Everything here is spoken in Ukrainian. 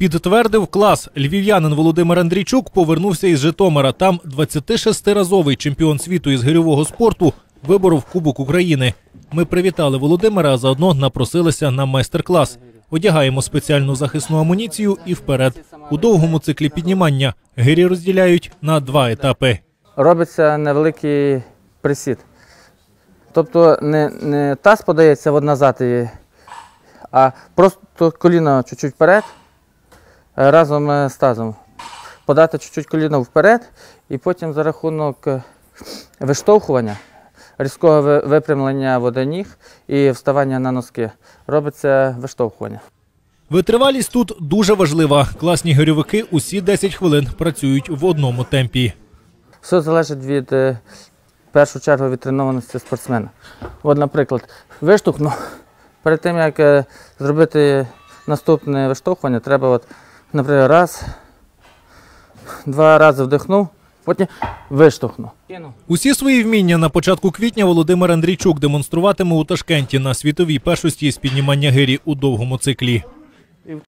Підтвердив клас. Львів'янин Володимир Андрійчук повернувся із Житомира. Там 26-разовий чемпіон світу із гирьового спорту виборов Кубок України. Ми привітали Володимира, а заодно напросилися на майстер-клас. Одягаємо спеціальну захисну амуніцію і вперед. У довгому циклі піднімання гирі розділяють на два етапи. робиться невеликий присід. Тобто не, не таз подається назад, а просто коліно чуть-чуть вперед разом е, з тазом. Подати чуть-чуть коліно вперед, і потім за рахунок е, виштовхування, різкого ви- випрямлення водоніг і вставання на носки робиться виштовхування. Витривалість тут дуже важлива. Класні гирьовики усі 10 хвилин працюють в одному темпі. Все залежить від е, в першу чергу від тренованості спортсмена. От, наприклад, виштовхнув. Перед тим як зробити наступне виштовхування, треба, от, наприклад, раз, два рази вдихнув, потім виштовхнув. Усі свої вміння на початку квітня Володимир Андрійчук демонструватиме у Ташкенті на світовій першості з піднімання гирі у довгому циклі.